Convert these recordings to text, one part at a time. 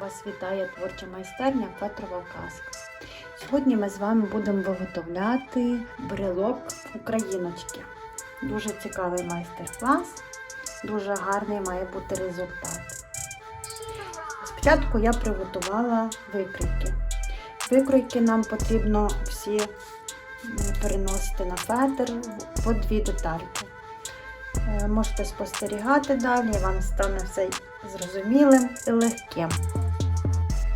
Вас вітає творча майстерня Петрова казка. Сьогодні ми з вами будемо виготовляти брелок україночки. Дуже цікавий майстер-клас, дуже гарний має бути результат. Спочатку я приготувала викрійки. Викройки нам потрібно всі переносити на фетр по дві детальки. Е, Можете спостерігати далі, вам стане все зрозумілим і легким.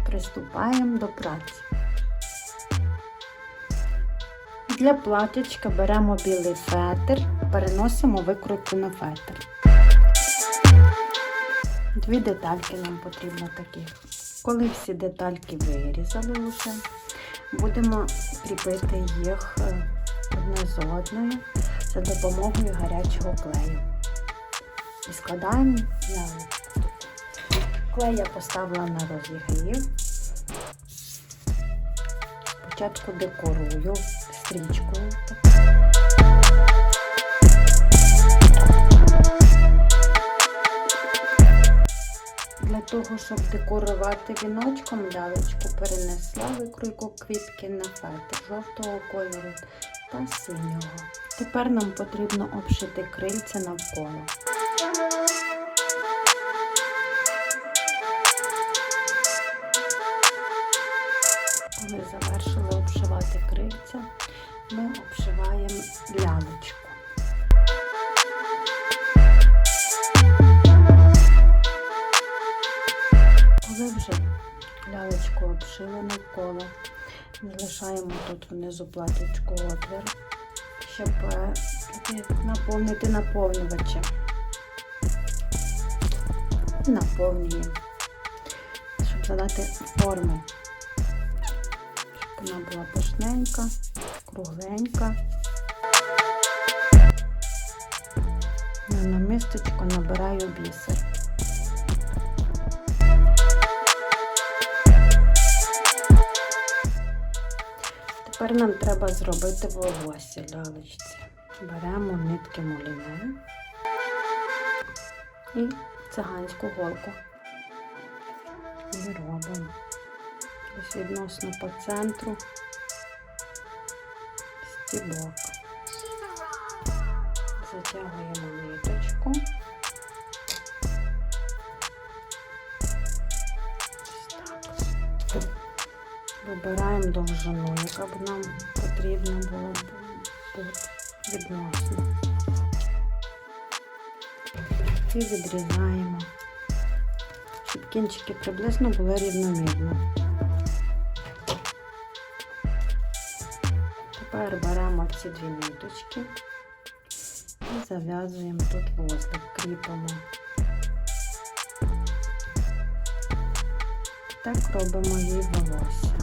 Приступаємо до праці. Для платячка беремо білий фетр, переносимо викройку на фетр. Дві детальки нам потрібно таких. Коли всі детальки вирізали вже, будемо кріпити їх е, одне з одною за допомогою гарячого клею. І складаємо ялинку. Клей я поставила на розігрів. Спочатку декорую стрічкою. Для того, щоб декорувати віночком лялечку, перенесла викройку квітки на фетр жовтого кольору та синього. Тепер нам потрібно обшити крильця навколо. Коли завершили обшивати крильця, ми обшиваємо лялечку. Коли вже лялечку обшили навколо, залишаємо тут внизу платочку отвір, щоб е, наповнити наповнювачем. Наповнюємо, щоб задати форми, вона була пишненька, кругленька. На намисточку набираю бісер. Тепер нам треба зробити волосся лялечці. Беремо нитки муліне і циганську голку. І робимо ось відносно по центру стібок. Затягуємо ниточку. Вибираємо довжину, яка б нам потрібна була відносно. І відрізаємо, щоб кінчики приблизно були рівномірно. Тепер беремо ці дві ниточки і зав'язуємо тут вузлик, кріпимо. Так робимо їй волосся.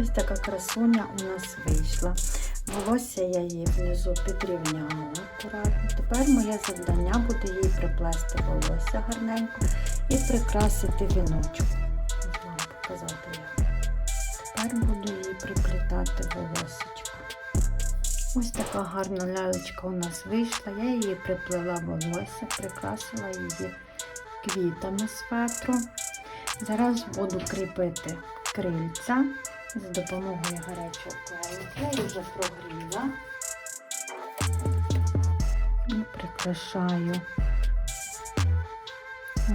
Ось така красуня у нас вийшла. Волосся я її внизу підрівняла акуратно. Тепер моє завдання буде їй приплести волосся гарненько і прикрасити віночок. Вам як. Тепер буду їй приплітати волосечко. Ось така гарна лялечка у нас вийшла. Я її приплела волосся, прикрасила її квітами з фетру. Зараз буду кріпити крильця з допомогою гарячого клею. Клей вже прогріла. І прикрашаю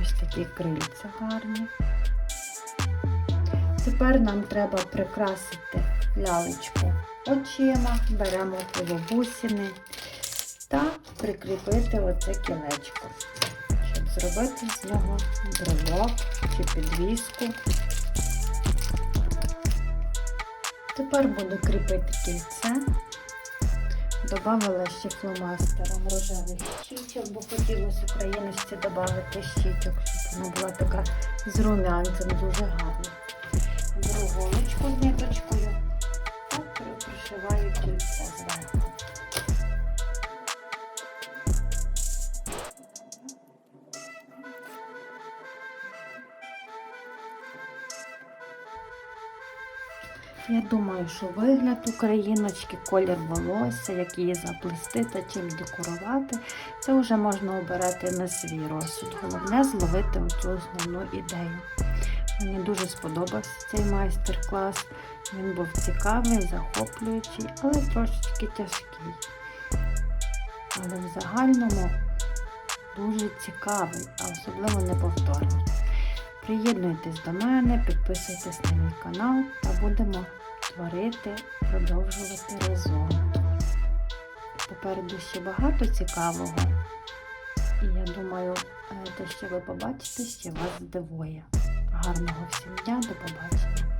ось такі крильця гарні. Тепер нам треба прикрасити лялечку очима, беремо полубусини та прикріпити оце кілечко, щоб зробити з нього брелок чи підвіску. Тепер буду кріпити кільце. Добавила ще фломастером рожевих щічок, бо хотілося україночці додати щічок, щоб вона була така з румянцем дуже гарна. Голочку з ниточкою та пришиваю кільце зверху. Я думаю, що вигляд україночки, колір волосся, як її заплести та чим декорувати, це вже можна обирати на свій розсуд. Головне зловити оцю основну ідею. Мені дуже сподобався цей майстер-клас. Він був цікавий, захоплюючий, але трошечки тяжкий. Але в загальному дуже цікавий, а особливо неповторний. Приєднуйтесь до мене, підписуйтесь на мій канал та будемо творити, продовжувати разом. Попереду ще багато цікавого. І я думаю, е, те, що ви побачите, ще вас здивує. Гарного всім дня, до побачення!